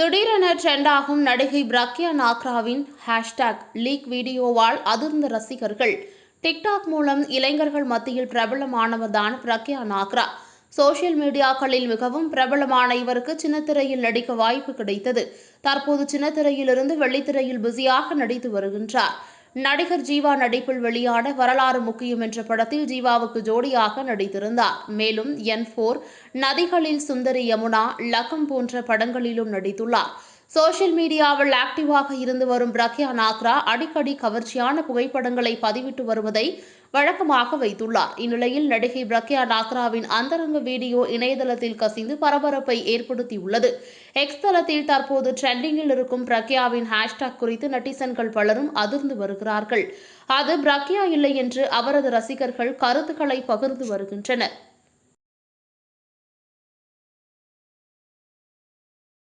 திடீரென ட்ரெண்டாகும் நடிகை பிரக்யா நாக்ராவின் ஹேஷ்டாக் லீக் வீடியோவால் அதிர்ந்த ரசிகர்கள். டிக்டாக் மூலம் இளைஞர்கள் மத்தியில் பிரபலமானவர்தான் பிரக்யா நாக்ரா. சோஷியல் மீடியாக்களில் மிகவும் பிரபலமான இவருக்கு சின்னத்திரையில் நடிக்க வாய்ப்பு கிடைத்தது. தற்போது சின்னத்திரையிலிருந்து வெள்ளித்திரையில் பிஸியாக நடித்து வருகின்றார். நடிகர் ஜீவா நடிப்பில் வெளியான வரலாறு முக்கியம் என்ற படத்தில் ஜீவாவுக்கு ஜோடியாக நடித்திருந்தார். மேலும் என் ஃபோர் நதிகளில் சுந்தரி யமுனா லக்கம் போன்ற படங்களிலும் நடித்துள்ளார். சோஷியல் மீடியாவில் ஆக்டிவாக இருந்து வரும் பிரக்யா நாக்ரா அடிக்கடி கவர்ச்சியான புகைப்படங்களை பதிவிட்டு வருவதை வழக்கமாக வைத்துள்ளார். இந்நிலையில் நடிகை பிரக்யா நாக்ராவின் அந்தரங்க வீடியோ இணையதளத்தில் கசிந்து பரபரப்பை ஏற்படுத்தியுள்ளது. எக்ஸ் தளத்தில் தற்போது ட்ரெண்டிங்கில் இருக்கும் பிரக்யாவின் ஹேஷ்டாக் குறித்து நெட்டிசன்கள் பலரும் அதிர்ந்து வருகிறார்கள். அது பிரக்யா இல்லை என்று அவரது ரசிகர்கள் கருத்துக்களை பகிர்ந்து வருகின்றனர்.